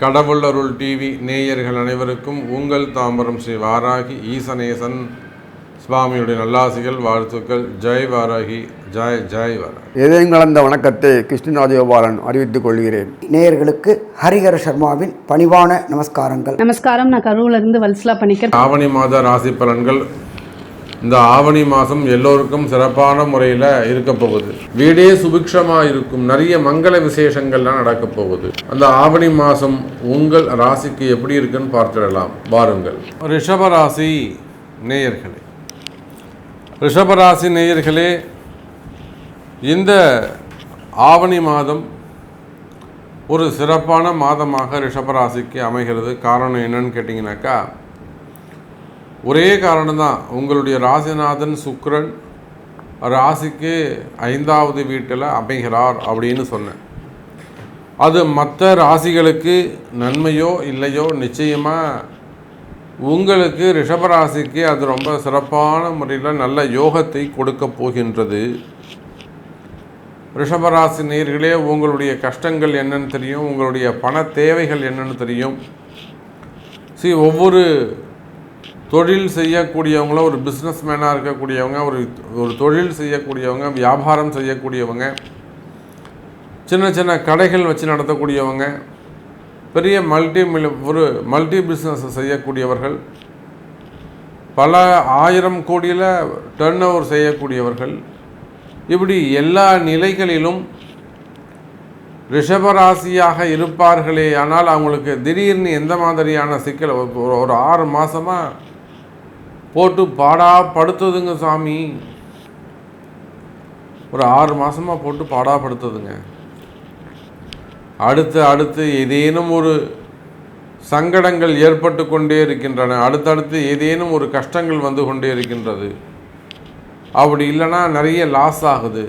கடவுளருள் TV நேயர்கள் அனைவருக்கும் உங்கள் தாம்பரம் ஸ்ரீ வாராகி ஈசனேசன் சுவாமியுடைய நல்லாசிகள் வாழ்த்துக்கள். ஜெய் வாராகி ஜெய் ஜெய் வாராகி. இதயம் கலந்த வணக்கத்தை கிருஷ்ணராஜகோபாலன் அறிவித்துக் கொள்கிறேன். நேயர்களுக்கு ஹரிஹர சர்மாவின் பணிவான நமஸ்காரங்கள். நமஸ்காரம். நான் கரூர்ல இருந்து வல்சலா பண்ணிக்கிறேன் ஆவணி மாத ராசி பலன்கள் இந்த ஆவணி மாதம் எல்லோருக்கும் சிறப்பான முறையில் இருக்க போகுது. வீடே சுபிக்ஷமாக இருக்கும் நிறைய மங்கள விசேஷங்கள்லாம் நடக்க போகுது. அந்த ஆவணி மாதம் உங்கள் ராசிக்கு எப்படி இருக்குன்னு பார்த்துடலாம். வாருங்கள். ரிஷபராசி நேயர்களே. ரிஷபராசி நேயர்களே இந்த ஆவணி மாதம் ஒரு சிறப்பான மாதமாக ரிஷபராசிக்கு அமைகிறது. காரணம் என்னன்னு கேட்டிங்கனாக்கா ஒரே காரணம் தான் உங்களுடைய ராசிநாதன் சுக்ரன் ராசிக்கு ஐந்தாவது வீட்டில் அமைகிறார் அப்படின்னு சொன்னேன். அது மற்ற ராசிகளுக்கு நன்மையோ இல்லையோ நிச்சயமாக உங்களுக்கு ரிஷபராசிக்கு அது ரொம்ப சிறப்பான முறையில் நல்ல யோகத்தை கொடுக்க போகின்றது. ரிஷபராசி நேர்களே உங்களுடைய கஷ்டங்கள் என்னன்னு தெரியும் உங்களுடைய பண தேவைகள் என்னன்னு தெரியும். சி ஒவ்வொரு தொழில் செய்யக்கூடியவங்கள ஒரு பிஸ்னஸ் மேனாக இருக்கக்கூடியவங்க ஒரு ஒரு தொழில் செய்யக்கூடியவங்க வியாபாரம் செய்யக்கூடியவங்க சின்ன சின்ன கடைகள் வச்சு நடத்தக்கூடியவங்க பெரிய மல்டி மில் ஒரு மல்டி பிஸ்னஸ் செய்யக்கூடியவர்கள் பல ஆயிரம் கோடியில் டர்ன் ஓவர் செய்யக்கூடியவர்கள் இப்படி எல்லா நிலைகளிலும் ரிஷபராசியாக இருப்பார்களே ஆனால் அவங்களுக்கு திடீர்னு எந்த மாதிரியான சிக்கல் ஒரு ஒரு ஆறு மாதமாக போட்டு பாடா படுத்துதுங்க சாமி. ஒரு ஆறு மாதமாக போட்டு பாடாப்படுத்துதுங்க அடுத்து அடுத்து ஏதேனும் ஒரு சங்கடங்கள் ஏற்பட்டு கொண்டே இருக்கின்றன. அடுத்தடுத்து ஏதேனும் ஒரு கஷ்டங்கள் வந்து கொண்டே இருக்கின்றது. அப்படி இல்லைன்னா நிறைய லாஸ் ஆகுது.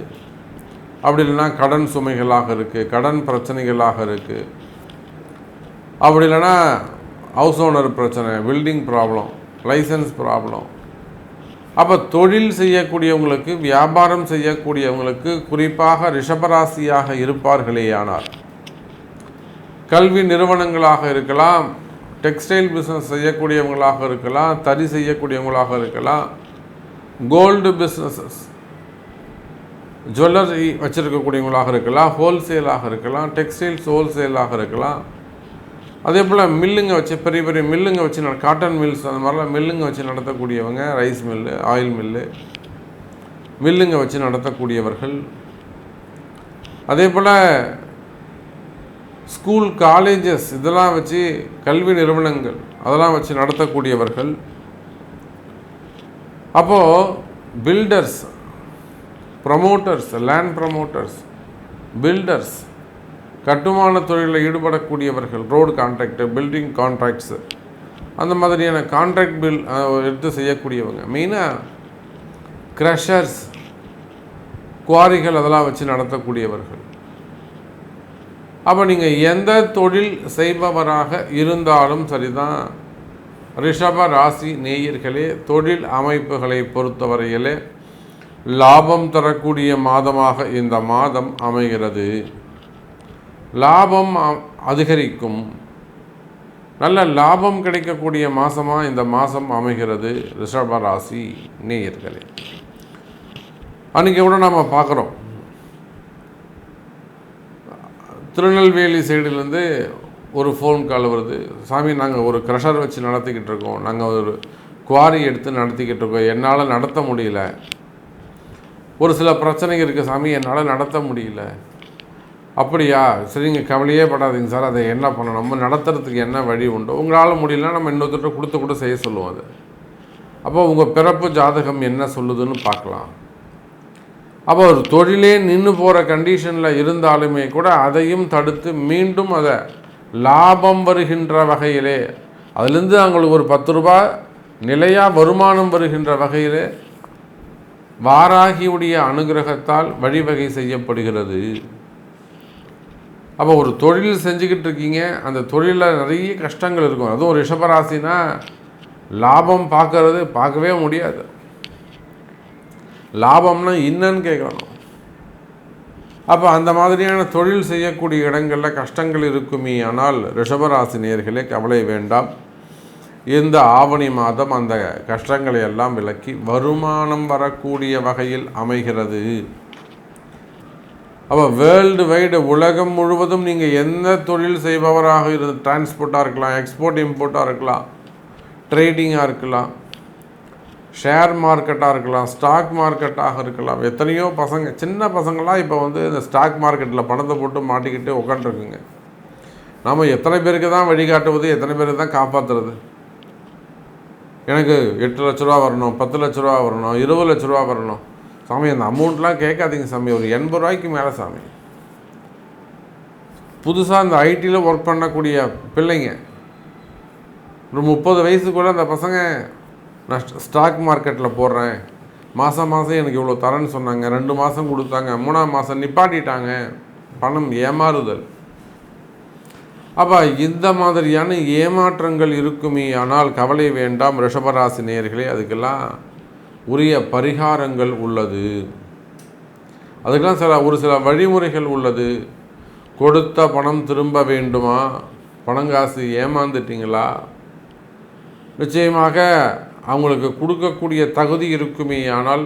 அப்படி இல்லைன்னா கடன் சுமைகளாக இருக்குது கடன் பிரச்சனைகளாக இருக்குது அப்படி இல்லைன்னா ஹவுஸ் ஓனர் பிரச்சனை பில்டிங் ப்ராப்ளம் லைசன்ஸ் ப்ராப்ளம். அப்போ தொழில் செய்யக்கூடியவங்களுக்கு வியாபாரம் செய்யக்கூடியவங்களுக்கு குறிப்பாக ரிஷபராசியாக இருப்பார்களேயானார் கல்வி நிறுவனங்களாக இருக்கலாம் டெக்ஸ்டைல் பிஸ்னஸ் செய்யக்கூடியவங்களாக இருக்கலாம் தறி செய்யக்கூடியவங்களாக இருக்கலாம் கோல்டு பிஸ்னஸஸ் ஜுவல்லரி வச்சுருக்கக்கூடியவங்களாக இருக்கலாம் ஹோல்சேலாக இருக்கலாம் டெக்ஸ்டைல்ஸ் ஹோல்சேலாக இருக்கலாம் அதே போல் மில்லுங்க வச்சு பெரிய பெரிய மில்லுங்க வச்சு நட காட்டன் மில்ஸ் அந்த மாதிரிலாம் மில்லுங்க வச்சு நடத்தக்கூடியவங்க ரைஸ் மில்லு ஆயில் மில்லு மில்லுங்க வச்சு நடத்தக்கூடியவர்கள். அதே போல் ஸ்கூல் காலேஜஸ் இதெல்லாம் வச்சு கல்வி நிறுவனங்கள் அதெல்லாம் வச்சு நடத்தக்கூடியவர்கள். அப்போது builders promoters land promoters builders கட்டுமான தொழிலில் ஈடுபடக்கூடியவர்கள் ரோடு கான்ட்ராக்டு பில்டிங் கான்ட்ராக்ட்ஸு அந்த மாதிரியான கான்ட்ராக்ட் பில் எடுத்து செய்யக்கூடியவங்க. மெயினாக க்ரஷர்ஸ் குவாரிகள் அதெல்லாம் வச்சு நடத்தக்கூடியவர்கள். அப்போ நீங்கள் எந்த தொழில் செய்பவராக இருந்தாலும் சரிதான் ரிஷப ராசி நேயர்களே தொழில் அமைப்புகளை பொறுத்தவரையிலே லாபம் தரக்கூடிய மாதமாக இந்த மாதம் அமைகிறது. லாபம் அதிகரிக்கும். நல்ல லாபம் கிடைக்கக்கூடிய மாதமாக இந்த மாதம் அமைகிறது ரிஷப ராசி நேயர்களே. அன்றைக்கி கூட நம்ம பார்க்குறோம். திருநெல்வேலி சைடுலேருந்து ஒரு ஃபோன் கால் வருது. சாமி நாங்கள் ஒரு க்ரஷர் வச்சு நடத்திக்கிட்டு இருக்கோம். நாங்கள் ஒரு குவாரி எடுத்து நடத்திக்கிட்டு இருக்கோம். என்னால் நடத்த முடியல. ஒரு சில பிரச்சனைகள் இருக்குது சாமி. என்னால் நடத்த முடியல. அப்படியா? சரிங்க கவலையே படாதீங்க சார். அதை என்ன பண்ணணும்? நம்ம நடத்துறதுக்கு என்ன வழி உண்டோ? உங்களால் முடியலன்னா நம்ம இன்னொருத்தர் கொடுத்து கூட செய்ய சொல்லுவோம் அதை. அப்போ உங்கள் பிறப்பு ஜாதகம் என்ன சொல்லுதுன்னு பார்க்கலாம். அப்போ ஒரு தொழிலே நின்று போகிற கண்டிஷனில் இருந்தாலுமே கூட அதையும் தடுத்து மீண்டும் அதை லாபம் வருகின்ற வகையிலே அதுலேருந்து அவங்களுக்கு ஒரு பத்து ரூபாய் நிலையாக வருமானம் வருகின்ற வகையிலே வாராகியுடைய அனுகிரகத்தால் வழிவகை செய்யப்படுகிறது. அப்போ ஒரு தொழில் செஞ்சுக்கிட்டு இருக்கீங்க அந்த தொழிலில் நிறைய கஷ்டங்கள் இருக்கும். அதுவும் ரிஷபராசினா லாபம் பார்க்கறது பார்க்கவே முடியாது. லாபம்னா என்னன்னு கேட்கணும் அப்போ அந்த மாதிரியான தொழில் செய்யக்கூடிய இடங்களில் கஷ்டங்கள் இருக்குமே ஆனால் ரிஷபராசி நேயர்களே கவலை வேண்டாம். இந்த ஆவணி மாதம் அந்த கஷ்டங்களை எல்லாம் விலக்கி வருமானம் வரக்கூடிய வகையில் அமைகிறது. அப்போ வேர்ல்டு வைடு உலகம் முழுவதும் நீங்கள் எந்த தொழில் செய்பவராக இருந்து டிரான்ஸ்போர்ட்டாக இருக்கலாம் எக்ஸ்போர்ட் இம்போர்ட்டாக இருக்கலாம் ட்ரேடிங்காக இருக்கலாம் ஷேர் மார்க்கெட்டாக இருக்கலாம் ஸ்டாக் மார்க்கெட்டாக இருக்கலாம். எத்தனையோ பசங்க சின்ன பசங்களாம் இப்போ வந்து இந்த ஸ்டாக் மார்க்கெட்டில் பணத்தை போட்டு மாட்டிக்கிட்டு உட்காந்துருக்குங்க நாம் எத்தனை பேருக்கு தான் வழிகாட்டுவது எத்தனை பேருக்கு தான் காப்பாற்றுறது எனக்கு எட்டு லட்ச ரூபா வரணும் பத்து லட்ச ரூபா வரணும் இருபது லட்ச ரூபா வரணும். சாமி அந்த அமௌண்ட்லாம் கேட்காதீங்க சாமி. ஒரு எண்பது ரூபாய்க்கு மேலே சாமி. புதுசாக அந்த ஐடியில் ஒர்க் பண்ணக்கூடிய பிள்ளைங்க. ஒரு முப்பது வயசுக்குள்ளே அந்த பசங்க நான் ஸ்டாக் மார்க்கெட்டில் போடுறேன். மாதம் மாதம் எனக்கு இவ்வளோ தரேன்னு சொன்னாங்க. ரெண்டு மாதம் கொடுத்தாங்க. மூணாம் மாதம் நிப்பாட்டிட்டாங்க. பணம் ஏமாறுதல். அப்போ இந்த மாதிரியான ஏமாற்றங்கள் இருக்குமே. ஆனால் கவலை வேண்டாம். ரிஷபராசி நேர்களே அதுக்கெல்லாம் உரிய பரிகாரங்கள் உள்ளது. அதுக்கெல்லாம் சில ஒரு சில வழிமுறைகள் உள்ளது. கொடுத்த பணம் திரும்ப வேண்டுமா? பணங்காசு ஏமாந்துட்டீங்களா? நிச்சயமாக அவங்களுக்கு கொடுக்கக்கூடிய தகுதி இருக்குமே ஆனால்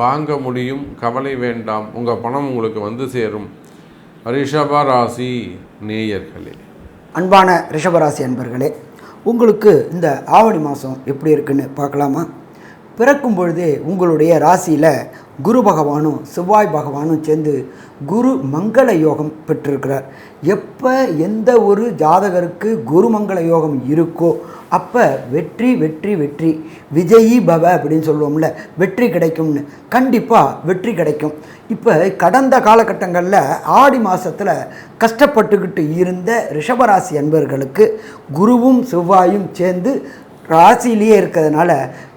வாங்க முடியும் கவலை வேண்டாம். உங்கள் பணம் உங்களுக்கு வந்து சேரும். ரிஷப ராசி நேயர்களே. அன்பான ரிஷபராசி அன்பர்களே உங்களுக்கு இந்த ஆவணி மாதம் எப்படி இருக்குன்னு பார்க்கலாமா? பிறக்கும் பொழுது உங்களுடைய ராசியில் குரு பகவானும் செவ்வாய் பகவானும் சேர்ந்து குரு மங்கள யோகம் பெற்றிருக்கிறார். எப்போ எந்த ஒரு ஜாதகருக்கு குரு மங்கள யோகம் இருக்கோ அப்போ வெற்றி வெற்றி வெற்றி விஜயி பவ அப்படின்னு சொல்லுவோம்ல வெற்றி கிடைக்கும்னு. கண்டிப்பாக வெற்றி கிடைக்கும். இப்போ கடந்த காலகட்டங்களில் ஆடி மாதத்தில் கஷ்டப்பட்டுக்கிட்டு இருந்த ரிஷபராசி அன்பர்களுக்கு குருவும் செவ்வாயும் சேர்ந்து ராசியிலேயே இருக்கிறதுனால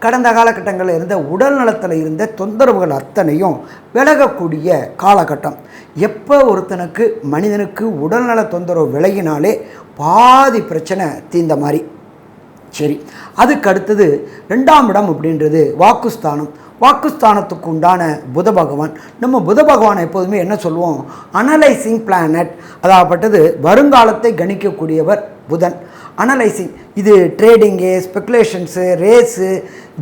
கடந்த காலகட்டங்களில் இருந்த உடல் நலத்தில் இருந்த தொந்தரவுகள் அத்தனையும் விலகக்கூடிய காலகட்டம். எப்போ ஒருத்தனுக்கு மனிதனுக்கு உடல்நல தொந்தரவு விலகினாலே பாதி பிரச்சனை தீர்ந்த மாதிரி. சரி அதுக்கு அடுத்தது ரெண்டாம் இடம் அப்படின்றது வாக்குஸ்தானம். வாக்குஸ்தானத்துக்கு உண்டான புத பகவான். நம்ம புத பகவானை எப்போதுமே என்ன சொல்லுவோம்? அனலைசிங் பிளானட் அதாகப்பட்டது வருங்காலத்தை கணிக்கக்கூடியவர் புதன். அனலைசிங் இது ட்ரேடிங்கு ஸ்பெக்குலேஷன்ஸு ரேஸு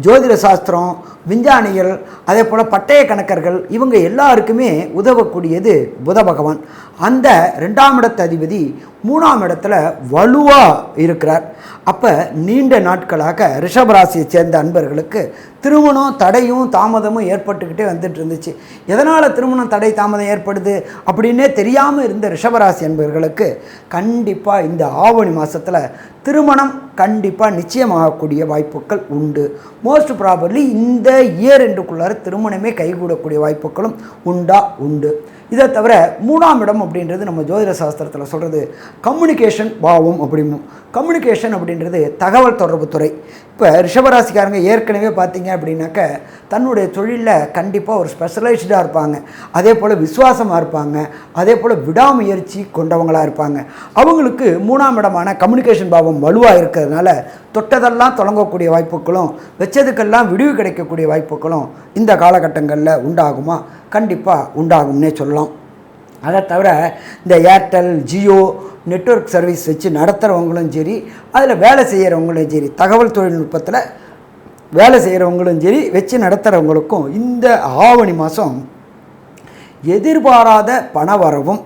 ஜோதிட சாஸ்திரம் விஞ்ஞானிகள் அதே போல் பட்டய கணக்கர்கள் இவங்க எல்லாருக்குமே உதவக்கூடியது புத பகவான். அந்த ரெண்டாம் இடத்து அதிபதி மூணாம் இடத்துல வலுவாக இருக்கிறார். அப்போ நீண்ட நாட்களாக ரிஷபராசியை சேர்ந்த அன்பர்களுக்கு திருமணம் தடையும் தாமதமும் ஏற்பட்டுக்கிட்டே வந்துட்டு இருந்துச்சு. எதனால் திருமணம் தடை தாமதம் ஏற்படுது அப்படின்னே தெரியாமல் இருந்த ரிஷபராசி அன்பர்களுக்கு கண்டிப்பாக இந்த ஆவணி மாதத்தில் திருமணம் கண்டிப்பாக நிச்சயமாகக்கூடிய வாய்ப்புகள் உண்டு. மோஸ்ட் ப்ராபர்லி இந்த இயர் என்றுக்குள்ளார திருமணமே கைகூடக்கூடிய வாய்ப்புகளும் உண்டா? உண்டு. இதை தவிர மூணாம் இடம் அப்படின்றது நம்ம ஜோதிட சாஸ்திரத்தில் சொல்கிறது கம்யூனிகேஷன் பாவம் அப்படிமோ கம்யூனிகேஷன் அப்படின்றது தகவல் தொடர்பு துறை. இப்போ ரிஷபராசிக்காரங்க ஏற்கனவே பார்த்தீங்க அப்படின்னாக்க தன்னுடைய தொழிலில் கண்டிப்பாக ஒரு ஸ்பெஷலைஸ்டாக இருப்பாங்க. அதே போல் விசுவாசமாக இருப்பாங்க. அதே போல் விடாமுயற்சி கொண்டவங்களாக இருப்பாங்க. அவங்களுக்கு மூணாம் இடமான கம்யூனிகேஷன் பாவம் வலுவாக இருக்கிறதுனால தொட்டதெல்லாம் தொடங்கக்கூடிய வாய்ப்புகளும் வச்சதுக்கெல்லாம் விடிவு கிடைக்கக்கூடிய வாய்ப்புகளும் இந்த காலகட்டங்களில் உண்டாகுமா? கண்டிப்பாக உண்டாகும்னே சொல்லலாம். அதை தவிர இந்த ஏர்டெல் ஜியோ நெட்வொர்க் சர்வீஸ் வச்சு நடத்துகிறவங்களும் சரி அதில் வேலை செய்கிறவங்களும் சரி தகவல் தொழில்நுட்பத்தில் வேலை செய்கிறவங்களும் சரி வச்சு நடத்துகிறவங்களுக்கும் இந்த ஆவணி மாதம் எதிர்பாராத பணவரவும்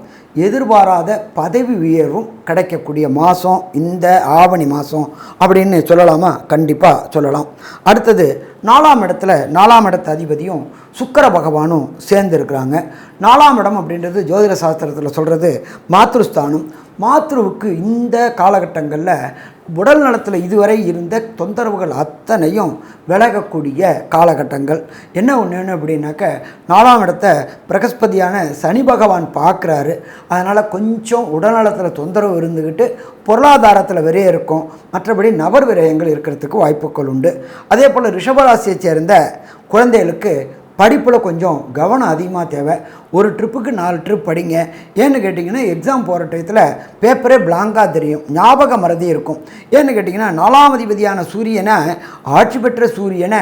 எதிர்பாராத பதவி உயர்வும் கிடைக்கக்கூடிய மாதம் இந்த ஆவணி மாதம் அப்படின்னு சொல்லலாமா? கண்டிப்பாக சொல்லலாம். அடுத்தது நாலாம் இடத்துல நாலாம் இடத்து அதிபதியும் சுக்கர பகவானும் சேர்ந்துருக்கிறாங்க. நாலாம் இடம் அப்படின்றது ஜோதிட சாஸ்திரத்தில் சொல்கிறது மாத்ருஸ்தானம். மாத்ருவுக்கு இந்த காலகட்டங்களில் உடல் நலத்தில் இதுவரை இருந்த தொந்தரவுகள் அத்தனையும் விலகக்கூடிய காலகட்டங்கள். என்ன ஒன்று அப்படின்னாக்க நாலாம் இடத்த பிரகஸ்பதியான சனி பகவான் பார்க்குறாரு. அதனால் கொஞ்சம் உடல்நலத்தில் தொந்தரவு இருந்துக்கிட்டு பொருளாதாரத்தில் விரைய இருக்கும். மற்றபடி நபர் விரயங்கள் இருக்கிறதுக்கு வாய்ப்புகள் உண்டு. அதே போல் ராசியை சேர்ந்த குழந்தைகளுக்கு படிப்பில் கொஞ்சம் கவனம் அதிகமாக தேவை. ஒரு ட்ரிப்புக்கு நாலு ட்ரிப் படிங்க. ஏன்னு கேட்டிங்கன்னா எக்ஸாம் போகிற டயத்தில் பேப்பரே பிளாங்காக தெரியும். ஞாபக மறதி இருக்கும். ஏன்னு கேட்டிங்கன்னா நாலாம் அதிபதியான சூரியனை ஆட்சி பெற்ற சூரியனை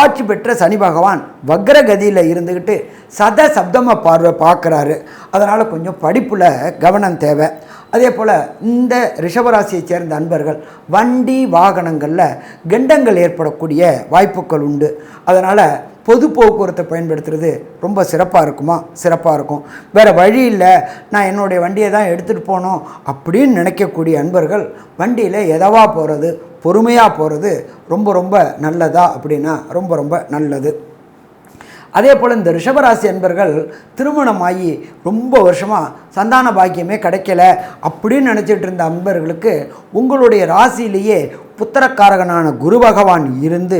ஆட்சி பெற்ற சனி பகவான் வக்ரகதியில் இருந்துக்கிட்டு சத சப்தம பார்வை பார்க்குறாரு. அதனால் கொஞ்சம் படிப்பில் கவனம் தேவை. அதே போல் இந்த ரிஷபராசியைச் சேர்ந்த அன்பர்கள் வண்டி வாகனங்களில் கெண்டங்கள் ஏற்படக்கூடிய வாய்ப்புகள் உண்டு. அதனால் பொது போக்குவரத்தை பயன்படுத்துறது ரொம்ப சிறப்பாக இருக்குமா? சிறப்பாக இருக்கும். வேறு வழி இல்லை. நான் என்னுடைய வண்டியை தான் எடுத்துகிட்டு போகணும் அப்படின்னு நினைக்கக்கூடிய அன்பர்கள் வண்டியில் எதவாக போகிறது பொறுமையாக போகிறது ரொம்ப ரொம்ப நல்லதா அப்படின்னா ரொம்ப ரொம்ப நல்லது. அதே போல் இந்த ரிஷபராசி அன்பர்கள் திருமணமாகி ரொம்ப வருஷமாக சந்தான பாக்கியமே கிடைக்கல அப்படின்னு நினச்சிட்டு இருந்த அன்பர்களுக்கு உங்களுடைய ராசியிலேயே புத்திரக்காரகனான குரு பகவான் இருந்து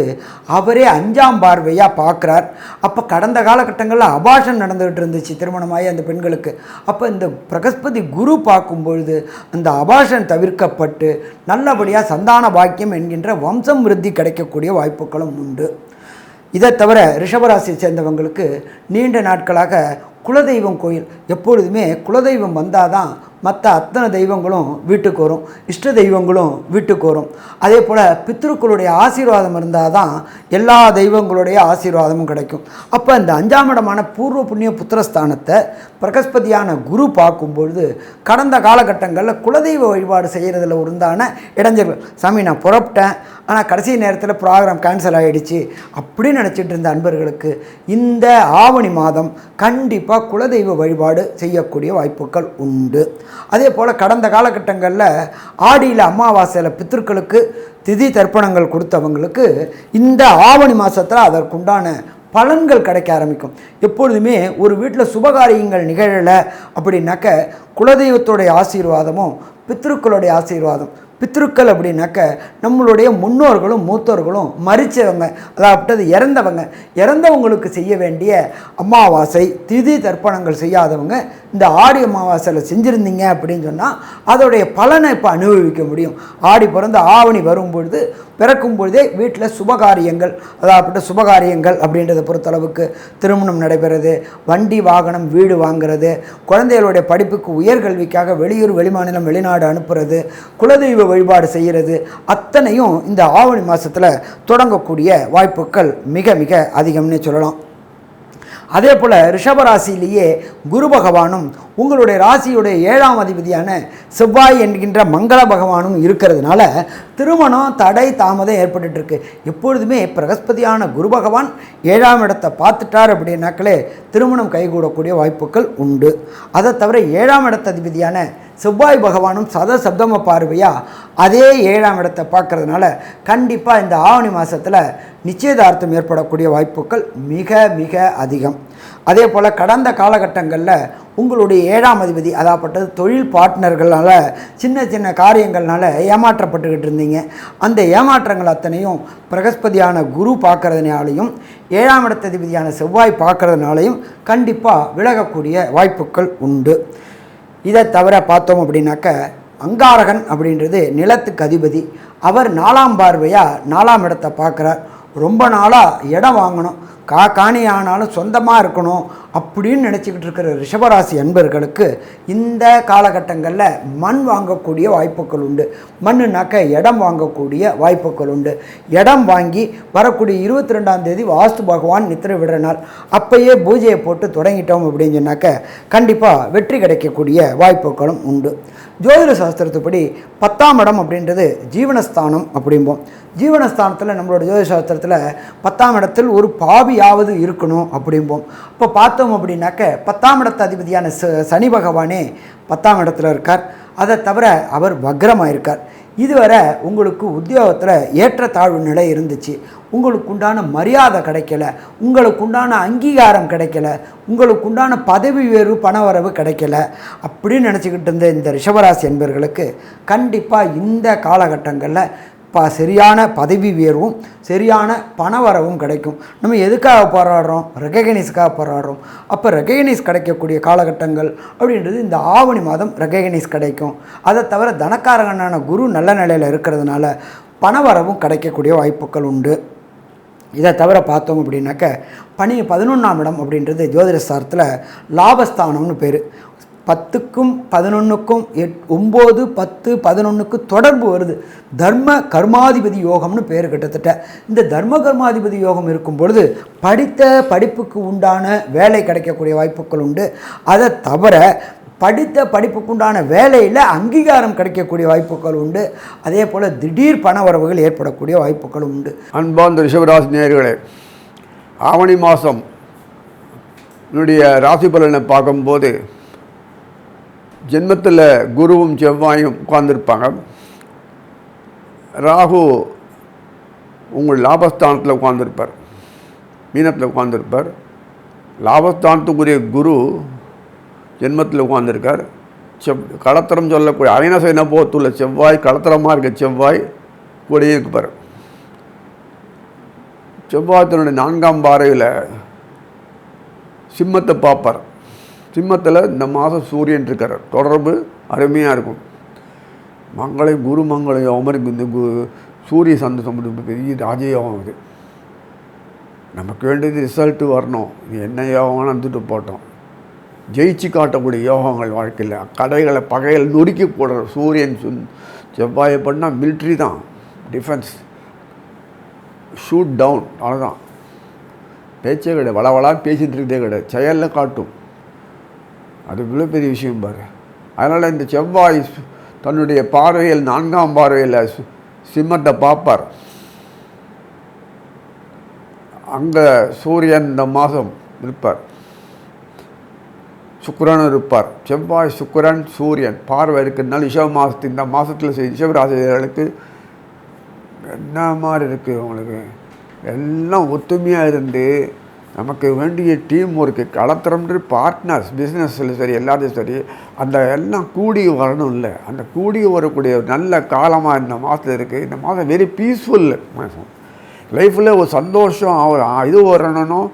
அவரே அஞ்சாம் பார்வையாக பார்க்குறார். அப்போ கடந்த காலகட்டங்களில் அபாஷன் நடந்துகிட்டு இருந்துச்சு திருமணமாகி அந்த பெண்களுக்கு. அப்போ இந்த பிரகஸ்பதி குரு பார்க்கும் பொழுது அந்த அபாஷன் தவிர்க்கப்பட்டு நல்லபடியாக சந்தான பாக்கியம் என்கின்ற வம்சம் விருத்தி கிடைக்கக்கூடிய வாய்ப்புகளும் உண்டு. இதை தவிர ரிஷபராசியை சேர்ந்தவங்களுக்கு நீண்ட நாட்களாக குலதெய்வம் கோயில் எப்பொழுதுமே குலதெய்வம் வந்தால் தான் மற்ற அத்தனை தெய்வங்களும் வீட்டுக்கு வரும். இஷ்ட தெய்வங்களும் வீட்டுக்கு வரும். அதே போல் பித்ருக்களுடைய ஆசீர்வாதம் இருந்தால் தான் எல்லா தெய்வங்களுடைய ஆசீர்வாதமும் கிடைக்கும். அப்போ இந்த அஞ்சாம் இடமான பூர்வ புண்ணிய புத்திரஸ்தானத்தை பிரகஸ்பதியான குரு பார்க்கும்பொழுது கடந்த காலகட்டங்களில் குலதெய்வ வழிபாடு செய்கிறதுல உருந்தான இடைஞ்சல்கள். சாமி நான் புறப்பட்டேன். ஆனால் கடைசி நேரத்தில் ப்ரோக்ராம் கேன்சல் ஆகிடுச்சு அப்படின்னு நினச்சிட்டு இருந்த அன்பர்களுக்கு இந்த ஆவணி மாதம் கண்டிப்பாக குலதெய்வ வழிபாடு செய்யக்கூடிய வாய்ப்புகள் உண்டு. அதே போல் கடந்த காலகட்டங்களில் ஆடியில் அமாவாசையில் பித்திருக்களுக்கு திதி தர்ப்பணங்கள் கொடுத்தவங்களுக்கு இந்த ஆவணி மாதத்தில் அதற்குண்டான பலன்கள் கிடைக்க ஆரம்பிக்கும். எப்பொழுதுமே ஒரு வீட்டில் சுபகாரியங்கள் நிகழலை அப்படின்னாக்க குலதெய்வத்துடைய ஆசீர்வாதமும் பித்ருக்களுடைய ஆசீர்வாதம் பித்ருக்கள் அப்படின்னாக்க நம்மளுடைய முன்னோர்களும் மூத்தோர்களும் மறித்தவங்க அதாவது இறந்தவங்க. இறந்தவங்களுக்கு செய்ய வேண்டிய அமாவாசை திதி தர்ப்பணங்கள் செய்யாதவங்க இந்த ஆடி அமாவாசையில் செஞ்சுருந்தீங்க அப்படின்னு சொன்னால் அதோடைய பலனை இப்போ அனுபவிக்க முடியும். ஆடி பிறந்து ஆவணி வரும்பொழுது பிறக்கும் பொழுதே வீட்டில் சுபகாரியங்கள் அதாவது சுபகாரியங்கள் அப்படின்றத பொறுத்தளவுக்கு திருமணம் நடைபெறுது வண்டி வாகனம் வீடு வாங்குறது குழந்தைகளுடைய படிப்புக்கு உயர்கல்விக்காக வெளியூர் வெளிமாநிலம் வெளிநாடு அனுப்புறது குலதெய்வ வழிபாடு செய்கிறது அத்தனையும் இந்த ஆவணி மாதத்தில் தொடங்கக்கூடிய வாய்ப்புகள் மிக மிக அதிகம்னே சொல்லலாம். அதே போல் ரிஷபராசிலேயே குரு பகவானும் உங்களுடைய ராசியுடைய ஏழாம் அதிபதியான செவ்வாய் என்கின்ற மங்கள பகவானும் இருக்கிறதுனால திருமணம் தடை தாமதம் ஏற்பட்டுருக்கு எப்பொழுதுமே பிரகஸ்பதியான குரு பகவான் ஏழாம் இடத்தை பார்த்துட்டார் அப்படின்னாக்களே திருமணம் கைகூடக்கூடிய வாய்ப்புகள் உண்டு. அதை தவிர ஏழாம் இடத்த அதிபதியான செவ்வாய் பகவானும் சத சப்தம பார்வையாக அதே ஏழாம் இடத்தை பார்க்கறதுனால கண்டிப்பாக இந்த ஆவணி மாதத்தில் நிச்சயதார்த்தம் ஏற்படக்கூடிய வாய்ப்புகள் மிக மிக அதிகம். அதே போல் கடந்த காலகட்டங்களில் உங்களுடைய ஏழாம் அதிபதி அதாப்பட்டது தொழில் பார்ட்னர்களால் சின்ன சின்ன காரியங்கள்னால ஏமாற்றப்பட்டுக்கிட்டு இருந்தீங்க. அந்த ஏமாற்றங்கள் அத்தனையும் பிரகஸ்பதியான குரு பார்க்கறதுனாலையும் ஏழாம் இடத்ததிபதியான செவ்வாய் பார்க்கறதுனாலையும் கண்டிப்பாக விலகக்கூடிய வாய்ப்புகள் உண்டு. இதை தவிர பார்த்தோம் அப்படின்னாக்க அங்காரகன் அப்படின்றது நிலத்துக்கு அதிபதி. அவர் நாலாம் பார்வையாக நாலாம் இடத்தை பார்க்குறார். ரொம்ப நாளாக இடம் வாங்கணும். கா காணி ஆனாலும் சொந்தமாக இருக்கணும் அப்படின்னு நினச்சிக்கிட்டு இருக்கிற ரிஷபராசி அன்பர்களுக்கு இந்த காலகட்டங்களில் மண் வாங்கக்கூடிய வாய்ப்புகள் உண்டு. மண்ணுனாக்க இடம் வாங்கக்கூடிய வாய்ப்புகள் உண்டு. இடம் வாங்கி வரக்கூடிய இருபத்தி ரெண்டாம் தேதி வாஸ்து பகவான் நித்திர விடுற நாள். அப்பயே பூஜையை போட்டு தொடங்கிட்டோம் அப்படின்னு சொன்னாக்க கண்டிப்பாக வெற்றி கிடைக்கக்கூடிய வாய்ப்புகளும் உண்டு. ஜோதிட சாஸ்திரத்துப்படி பத்தாம் இடம் அப்படின்றது ஜீவனஸ்தானம் அப்படிம்போம். ஜீவனஸ்தானத்தில் நம்மளோட ஜோதிட சாஸ்திரத்தில் பத்தாம் இடத்தில் ஒரு பாவியாவது இருக்கணும் அப்படிம்போம். இப்போ பார்த்தோம் அப்படின்னாக்க பத்தாம் இடத்து அதிபதியான ச சனி பகவானே பத்தாம் இடத்துல இருக்கார். அதை தவிர அவர் வக்ரமாக இருக்கார் இதுவரை உங்களுக்கு உத்தியோகத்தில் ஏற்றத்தாழ்வு நிலை இருந்துச்சு. உங்களுக்கு உண்டான மரியாதை கிடைக்கல. உங்களுக்கு உண்டான அங்கீகாரம் கிடைக்கல. உங்களுக்கு உண்டான பதவி உயர்வு பணவரவு கிடைக்கல. அப்படின்னு நினச்சிக்கிட்டு இருந்த இந்த ரிஷபராசி என்பவர்களுக்கு கண்டிப்பாக இந்த காலகட்டங்களில் ப சரியான பதவி உயர்வும் சரியான பணவரவும் கிடைக்கும். நம்ம எதுக்காக போராடுறோம்? ரெககனைஸ்க்காக போராடுறோம். அப்போ ரெககனைஸ் கிடைக்கக்கூடிய காலகட்டங்கள் அப்படின்றது இந்த ஆவணி மாதம் ரெககனைஸ் கிடைக்கும். அதை தவிர தனக்காரகனான குரு நல்ல நிலையில் இருக்கிறதுனால பணவரவும் கிடைக்கக்கூடிய வாய்ப்புகள் உண்டு. இதை தவிர பார்த்தோம் அப்படின்னாக்க பனி பதினொன்றாம் இடம் அப்படின்றது ஜோதிட லாபஸ்தானம்னு பேர். பத்துக்கும் பதினொன்றுக்கும் எட் ஒம்பது பத்து பதினொன்றுக்கு தொடர்பு வருது. தர்ம கர்மாதிபதி யோகம்னு பேர் கிட்டத்தட்ட. இந்த தர்ம கர்மாதிபதி யோகம் இருக்கும் பொழுது படித்த படிப்புக்கு உண்டான வேலை கிடைக்கக்கூடிய வாய்ப்புகள் உண்டு. அதை தவிர படித்த படிப்புக்குண்டான வேலையில் அங்கீகாரம் கிடைக்கக்கூடிய வாய்ப்புகள் உண்டு. அதே போல் திடீர் பண வரவுகள் ஏற்படக்கூடிய வாய்ப்புகளும் உண்டு. அன்பார்ந்த ரிஷபராசி நேர்களே ஆவணி மாதம் என்னுடைய ராசி பலனை பார்க்கும்போது ஜென்மத்தில் குருவும் செவ்வாயும் உட்கார்ந்துருப்பாங்க. ராகு உங்கள் லாபஸ்தானத்தில் உட்கார்ந்துருப்பார். மீனத்தில் உட்கார்ந்துருப்பார். லாபஸ்தானத்துக்குரிய குரு ஜென்மத்தில் உட்கார்ந்துருக்கார். செவ் களத்திரம் சொல்லக்கூடிய அயனசைன போத்துள்ள செவ்வாய் களத்திரமாக இருக்க செவ்வாய் கூடயே இருப்பார். செவ்வாய் தன்னுடைய நான்காம் பாறையில் சிம்மத்தை பார்ப்பார். சிம்மத்தில் இந்த மாதம் சூரியன் இருக்கார். தொடர்பு அருமையாக இருக்கும். மங்களை குரு மங்கள யோகம் இந்த கு சூரிய சந்தோஷம் பெரிய ராஜயோகம் இது நமக்கு வேண்டியது ரிசல்ட்டு வரணும். இது என்ன யோகம்னு வந்துட்டு போட்டோம். ஜெயிச்சு காட்டக்கூடிய யோகங்கள் வாழ்க்கையில். கடைகளை பகையில் நொறுக்கி போடுற சூரியன் சுன் செவ்வாயை பண்ணால் மிலிட்ரி தான். டிஃபென்ஸ் ஷூட் டவுன் அவ்வளோதான் பேச்சே கிடையாது. வளவளான்னு பேசிகிட்டு இருக்கிறதே கிடையாது. செயலில் காட்டும். அது இவ்வளோ பெரிய விஷயம் பாரு. அதனால் இந்த செவ்வாய் தன்னுடைய பார்வையில் நான்காம் பார்வையில் சிம்மத்தை பார்ப்பார். அங்கே சூரியன் இந்த மாதம் இருப்பார். சுக்கிரனும் இருப்பார். செவ்வாய் சுக்கரன் சூரியன் பார்வை இருக்கிறதுனால ரிஷப மாதத்து இந்த மாதத்தில் ரிஷபராசிரியர்களுக்கு என்ன மாதிரி இருக்குது உங்களுக்கு? எல்லாம் ஒத்துமையாக இருந்து நமக்கு வேண்டிய டீம் ஒர்க்கு கலத்திரம்ன்ற பார்ட்னர்ஸ் பிஸ்னஸில் சரி எல்லாத்தையும் சரி அந்த எல்லாம் கூடி வரணும் இல்லை. அந்த கூடி வரக்கூடிய ஒரு நல்ல காலமாக இந்த மாதத்தில் இருக்குது இந்த மாதம் வெரி பீஸ்ஃபுல் மாதம் லைஃப்பில் ஒரு சந்தோஷம் ஒரு இது வரணும்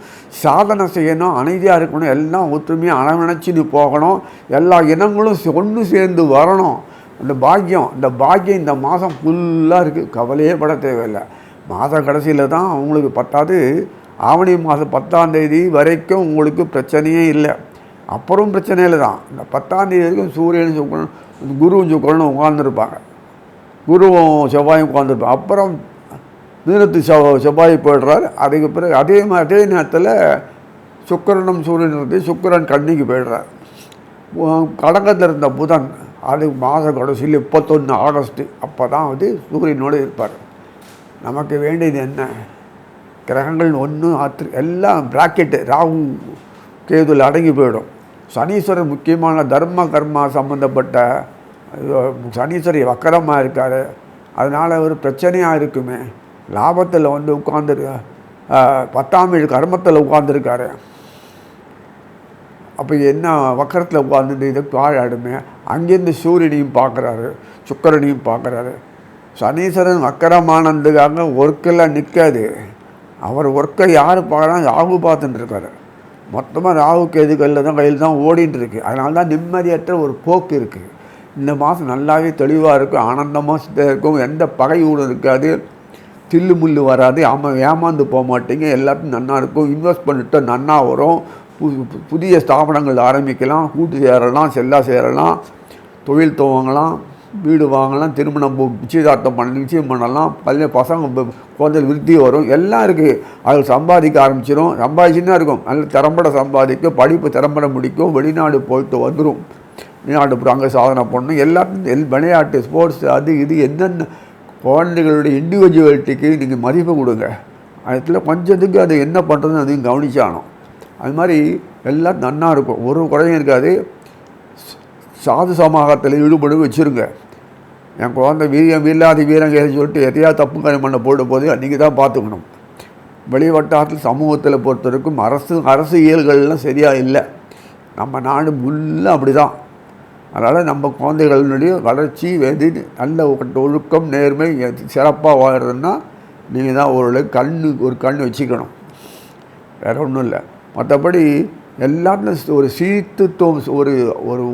சாதனை செய்யணும் அமைதியாக இருக்கணும் எல்லாம் ஒற்றுமையாக அரவணைச்சின்னு போகணும். எல்லா இனங்களும் ஒன்று சேர்ந்து வரணும். அந்த பாக்கியம் இந்த பாக்கியம் இந்த மாதம் ஃபுல்லாக இருக்குது கவலையே பட தேவையில்லை. மாத கடைசியில் தான் அவங்களுக்கு பட்டாது ஆவணி மாதம் பத்தாம் தேதி வரைக்கும் உங்களுக்கு பிரச்சனையே இல்லை. அப்புறம் பிரச்சனையில் தான். இந்த பத்தாம் தேதி வரைக்கும் சூரியன் சுக்கரன் குருவும் சுக்கரனும் உட்காந்துருப்பாங்க குருவும் செவ்வாயும் உட்காந்துருப்பாங்க அப்புறம் மீனத்து செவ் செவ்வாய் போயிடுறாரு. அதுக்கு பிறகு அதே மாதிரி அதே நேரத்தில் சுக்கரனும் சூரியன் இருந்து சுக்கிரன் கண்ணிக்கு போயிடுறார். கடங்கத்தில் இருந்த புதன் அது மாத கடைசியில் முப்பத்தொன்று ஆகஸ்ட்டு அப்போ தான் வந்து சூரியனோடு இருப்பார். நமக்கு வேண்டியது என்ன? கிரகங்கள் ஒன்று ஆற்று எல்லாம் பிராக்கெட்டு ராகு கேதுவில் அடங்கி போயிடும். சனீஸ்வரர் முக்கியமான தர்ம கர்மா சம்மந்தப்பட்ட சனீஸ்வரர் வக்கரமாக இருக்கார். அதனால் ஒரு பிரச்சனையாக இருக்குமே. லாபத்தில் வந்து உட்காந்துரு பத்தாம் ஏழு கர்மத்தில் உட்காந்துருக்காரு அப்போ என்ன வக்கரத்தில் உட்காந்துட்டு இதை பாழாடுமே அங்கேருந்து சூரியனையும் பார்க்குறாரு சுக்கரனையும் பார்க்குறாரு சனீஸ்வரன் வக்கரமானதுக்காக ஒர்க்கெல்லாம் நிற்காது அவர் ஒர்க்கை யார் பார்க்குறாங்க ராகு பார்த்துட்டு இருக்காரு. மொத்தமாக ராகு கேது கையில் தான் கையில் தான் ஓடிட்டு இருக்கு. அதனால தான் நிம்மதியற்ற ஒரு போக்கு இருக்குது இந்த மாதம் நல்லாவே தெளிவாக இருக்கும் ஆனந்தமாக இருக்கும். எந்த பகை இருக்காது. தில்லு முள்ளு வராது. ஆமாம் ஏமாந்து போக மாட்டீங்க. எல்லாத்தையும் நன்னா இருக்கும். இன்வெஸ்ட் பண்ணிட்டு நன்னா வரும். புதிய ஸ்தாபனங்கள் ஆரம்பிக்கலாம். கூட்டு சேரலாம் செல்லா சேரலாம். தொழில் துவங்கலாம். வீடு வாங்கலாம் திருமணம் நிச்சயதார்த்தம் பண்ண நிச்சயம் பண்ணலாம். பல்ல பசங்க ப- குழந்தை விருத்தி வரும். எல்லாம் இருக்குது அது சம்பாதிக்க ஆரம்பிச்சிடும் சம்பாதிச்சுன்னா இருக்கும். நல்ல திறம்பட சம்பாதிக்கும். படிப்பு திறம்பட முடிக்கும். வெளிநாடு போயிட்டு வந்துடும் வெளிநாடு போய் அங்கே சாதனை பண்ணணும். எல்லாத்தையும் எல் விளையாட்டு ஸ்போர்ட்ஸ் அது இது என்னென்ன குழந்தைகளுடைய இண்டிவிஜுவலிட்டிக்கு நீங்கள் மதிப்பு கொடுங்க. அதில் கொஞ்சத்துக்கு அது என்ன பண்ணுறதுன்னு அதையும் கவனிச்சானோம் அது மாதிரி எல்லாம் நன்னாக இருக்கும். ஒரு குறையும் இருக்காது. சாது சமாகத்தில் ஈடுபட வச்சுருங்க. என் குழந்தை வீரியம் இல்லாத வீரங்கன்னு சொல்லிட்டு எதையா தப்பு கனிமண்ணை பண்ண போது நீங்கள் தான் பார்த்துக்கணும். வெளிவட்டாரத்தில் சமூகத்தில் பொறுத்தவரைக்கும் அரசு அரசியல்கள்லாம் சரியாக இல்லை. நம்ம நாடு ஃபுல்லாக அப்படி தான் அதனால் நம்ம குழந்தைகளினுடைய வளர்ச்சி வந்து நல்ல ஒரு ஒழுக்கம் நேர்மை சிறப்பாக வாழ்கிறதுன்னா நீங்கள் தான் ஒரு கண் ஒரு கண் வச்சுக்கணும். வேற ஒன்றும் இல்லை. மற்றபடி எல்லாத்துலையும் ஒரு சீர்த்துத்துவம் ஒரு ஒரு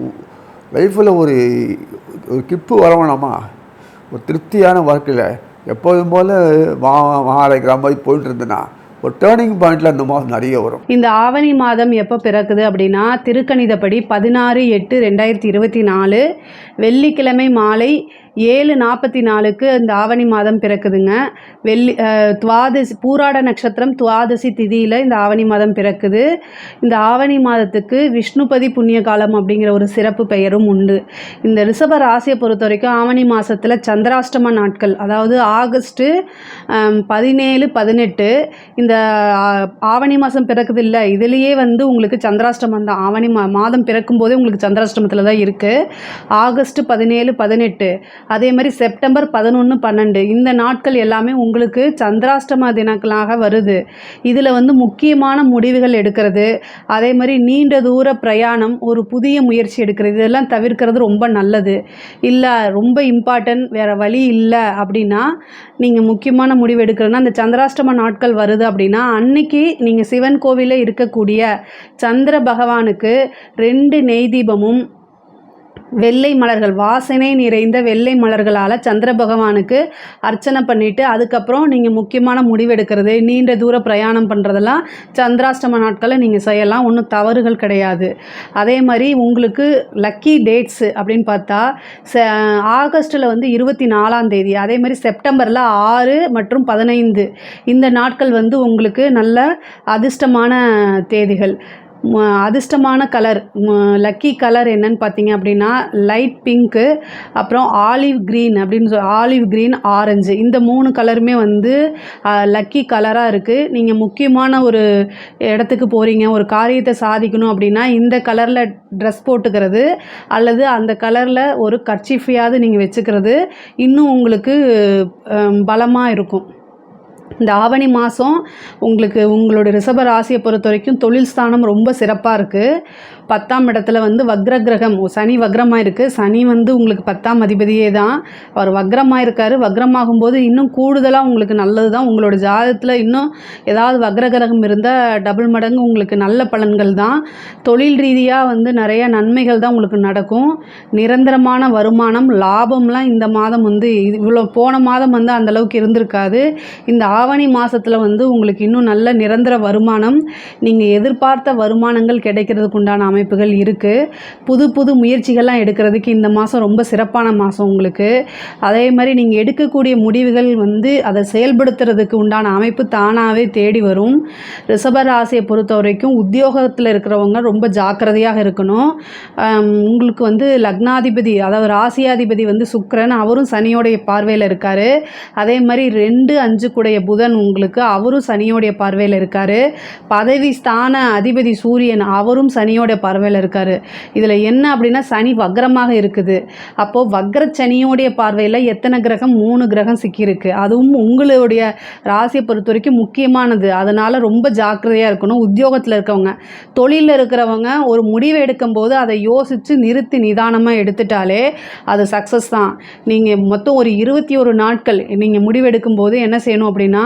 லைஃப்பில் ஒரு ஒரு கிப்பு வரவேணாமா ஒரு திருப்தியான வாழ்க்கையில் எப்போதும் போல் மா மாலைக்கிற மாதிரி போயிட்டு இருந்தேன்னா ஒரு டேர்னிங் பாயிண்டில் இந்த மாதம் நிறைய வரும். இந்த ஆவணி மாதம் எப்போ பிறக்குது அப்படின்னா திருக்கணிதப்படி பதினாறு எட்டு ரெண்டாயிரத்தி இருபத்தி நாலு வெள்ளிக்கிழமை மாலை ஏழு நாற்பத்தி நாலுக்கு இந்த ஆவணி மாதம் பிறக்குதுங்க. வெள்ளி துவாதசி பூராட நட்சத்திரம் துவாதசி திதியில் இந்த ஆவணி மாதம் பிறக்குது. இந்த ஆவணி மாதத்துக்கு விஷ்ணுபதி புண்ணிய காலம் அப்படிங்கிற ஒரு சிறப்பு பெயரும் உண்டு. இந்த ரிஷப ராசியை பொறுத்த வரைக்கும் ஆவணி மாதத்தில் சந்திராஷ்டம நாட்கள் அதாவது ஆகஸ்ட்டு பதினேழு பதினெட்டு இந்த ஆவணி மாதம் பிறக்குது இல்லை இதுலேயே வந்து உங்களுக்கு சந்திராஷ்டமம் தான். ஆவணி மா மாதம் பிறக்கும்போதே உங்களுக்கு சந்திராஷ்டமத்தில் தான் இருக்குது ஆகஸ்ட் பதினேழு பதினெட்டு அதே மாதிரி செப்டம்பர் பதினொன்று பன்னெண்டு. இந்த நாட்கள் எல்லாமே உங்களுக்கு சந்திராஷ்டம தினங்களாக வருது. இதில் வந்து முக்கியமான முடிவுகள் எடுக்கிறது. அதே மாதிரி நீண்ட தூர பிரயாணம் ஒரு புதிய முயற்சி எடுக்கிறது. இதெல்லாம் தவிர்க்கிறது ரொம்ப நல்லது. இல்லை ரொம்ப இம்பார்ட்டன்ட் வேறு வழி இல்லை அப்படின்னா நீங்கள் முக்கியமான முடிவு எடுக்கிறதுனா அந்த சந்திராஷ்டம நாட்கள் வருது அப்படின்னா அன்னைக்கு நீங்கள் சிவன் கோவிலில் இருக்கக்கூடிய சந்திர பகவானுக்கு ரெண்டு நெய் தீபமும் வெள்ளை மலர்கள் வாசனை நிறைந்த வெள்ளை மலர்களால் சந்திர பகவானுக்கு அர்ச்சனை பண்ணிவிட்டு அதுக்கப்புறம் நீங்கள் முக்கியமான முடிவெடுக்கிறது நீண்ட தூர பிரயாணம் பண்ணுறதெல்லாம் சந்திராஷ்டம நாட்களில் நீங்கள் செய்யலாம் ஒன்றும் தவறுகள் கிடையாது. அதே மாதிரி உங்களுக்கு லக்கி டேட்ஸு அப்படின்னு பார்த்தா ஆகஸ்ட்டில் வந்து இருபத்தி நாலாம் தேதி அதே மாதிரி செப்டம்பரில் ஆறு மற்றும் பதினைந்து. இந்த நாட்கள் வந்து உங்களுக்கு நல்ல அதிர்ஷ்டமான தேதிகள். அதிர்ஷ்டமான கலர் லக்கி கலர் என்னன்னு பார்த்தீங்க அப்படின்னா லைட் பிங்க்கு அப்புறம் ஆலிவ் க்ரீன் அப்படின்னு சொல் ஆலிவ் க்ரீன் ஆரஞ்சு இந்த மூணு கலருமே வந்து லக்கி கலராக இருக்குது நீங்கள் முக்கியமான ஒரு இடத்துக்கு போகிறீங்க ஒரு காரியத்தை சாதிக்கணும் அப்படின்னா இந்த கலரில் ட்ரெஸ் போட்டுக்கிறது அல்லது அந்த கலரில் ஒரு கர்ச்சிஃபையாவது நீங்கள் வச்சுக்கிறது இன்னும் உங்களுக்கு பலமாக இருக்கும். இந்த ஆவணி மாதம் உங்களுக்கு உங்களோட ரிஷப ராசியை பொறுத்த வரைக்கும் தொழில் ஸ்தானம் ரொம்ப சிறப்பாக இருக்குது பத்தாம் இடத்துல வந்து வக்ர கிரகம் சனி வக்ரமாக இருக்குது சனி வந்து உங்களுக்கு பத்தாம் அதிபதியே தான். அவர் வக்ரமாக இருக்கார். வக்ரமாகும்போது இன்னும் கூடுதலாக உங்களுக்கு நல்லது தான் உங்களோட ஜாதகத்தில் இன்னும் ஏதாவது வக்ர கிரகம் இருந்தால் டபுள் மடங்கு உங்களுக்கு நல்ல பலன்கள் தான். தொழில் ரீதியாக வந்து நிறைய நன்மைகள் தான் உங்களுக்கு நடக்கும். நிரந்தரமான வருமானம் லாபம்லாம் இந்த மாதம் வந்து இவ்வளோ போன மாதம் வந்து அந்தளவுக்கு இருந்திருக்காது. இந்த ஆவணி மாதத்தில் வந்து உங்களுக்கு இன்னும் நல்ல நிரந்தர வருமானம். நீங்கள் எதிர்பார்த்த வருமானங்கள் கிடைக்கிறதுக்கு உண்டான அமைப்புகள் இருக்குது புது புது முயற்சிகள்லாம் எடுக்கிறதுக்கு இந்த மாதம் ரொம்ப சிறப்பான மாதம் உங்களுக்கு. அதே மாதிரி நீங்கள் எடுக்கக்கூடிய முடிவுகள் வந்து அதை செயல்படுத்துறதுக்கு உண்டான அமைப்பு தானாகவே தேடி வரும். ரிஷப ராசியை பொறுத்த வரைக்கும் உத்தியோகத்தில் இருக்கிறவங்க ரொம்ப ஜாக்கிரதையாக இருக்கணும். உங்களுக்கு வந்து லக்னாதிபதி அதாவது ராசியாதிபதி வந்து சுக்கரன் அவரும் சனியோடைய பார்வையில் இருக்கார். அதே மாதிரி ரெண்டு அஞ்சு கூடைய புதன் உங்களுக்கு அவரும் சனியோடைய பார்வையில் இருக்கார். பதவி ஸ்தான அதிபதி சூரியன் அவரும் சனியோட பார்வையில் இருக்கார். இதில் என்ன அப்படின்னா சனி வக்ரமாக இருக்குது. அப்போது வக்ர சனியோடைய பார்வையில் எத்தனை கிரகம்? மூணு கிரகம் சிக்கியிருக்கு. அதுவும் உங்களுடைய ராசியை பொறுத்த வரைக்கும் முக்கியமானது. அதனால் ரொம்ப ஜாக்கிரதையாக இருக்கணும். உத்தியோகத்தில் இருக்கவங்க தொழிலில் இருக்கிறவங்க ஒரு முடிவை எடுக்கும்போது அதை யோசித்து நிறுத்தி நிதானமாக எடுத்துட்டாலே அது சக்ஸஸ் தான். நீங்கள் மொத்தம் ஒரு இருபத்தி ஒரு நாட்கள் நீங்கள் முடிவெடுக்கும்போது என்ன செய்யணும் அப்படின்னா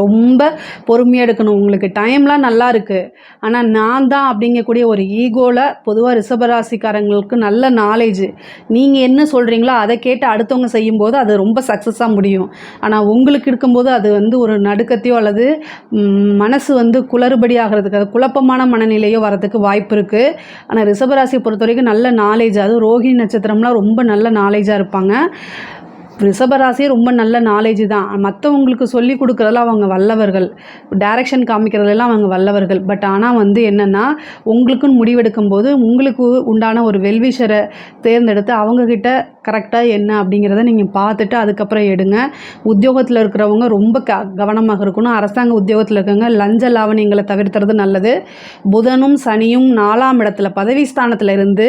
ரொம்ப பொறுமையாக எடுக்கணும். உங்களுக்கு டைம்லாம் நல்லா இருக்குது ஆனால் நான் தான் அப்படிங்கக்கூடிய ஒரு ஈகோவில் பொதுவாக ரிஷபராசிக்காரங்களுக்கு நல்ல நாலேஜ் நீங்கள் என்ன சொல்கிறீங்களோ அதை கேட்டு அடுத்தவங்க செய்யும்போது அது ரொம்ப சக்ஸஸாக முடியும். ஆனால் உங்களுக்கு இருக்கும்போது அது வந்து ஒரு நடுக்கத்தையோ அல்லது மனசு வந்து குளறுபடி ஆகிறதுக்கு அது குழப்பமான மனநிலையோ வரதுக்கு வாய்ப்பு இருக்குது ஆனால் ரிஷபராசியை பொறுத்த வரைக்கும் நல்ல நாலேஜ் அதுவும் ரோஹிணி நட்சத்திரம்லாம் ரொம்ப நல்ல நாலேஜாக இருப்பாங்க. ரிஷபராசியே ரொம்ப நல்ல நாலேஜ் தான். மற்றவங்களுக்கு சொல்லி கொடுக்குறதுல அவங்க வல்லவர்கள். டைரக்ஷன் காமிக்கிறதெல்லாம் அவங்க வல்லவர்கள். பட் ஆனால் வந்து என்னென்னா உங்களுக்குன்னு முடிவெடுக்கும் போது உங்களுக்கு உண்டான ஒரு வெல்விஷரை தேர்ந்தெடுத்து அவங்கக்கிட்ட கரெக்டாக என்ன அப்படிங்கிறத நீங்கள் பார்த்துட்டு அதுக்கப்புறம் எடுங்க. உத்தியோகத்தில் இருக்கிறவங்க ரொம்ப க கவனமாக இருக்கணும். அரசாங்க உத்தியோகத்தில் இருக்கவங்க லஞ்ச லாவணியங்களை தவிர்த்துறது நல்லது. புதனும் சனியும் நாலாம் இடத்துல பதவி ஸ்தானத்தில் இருந்து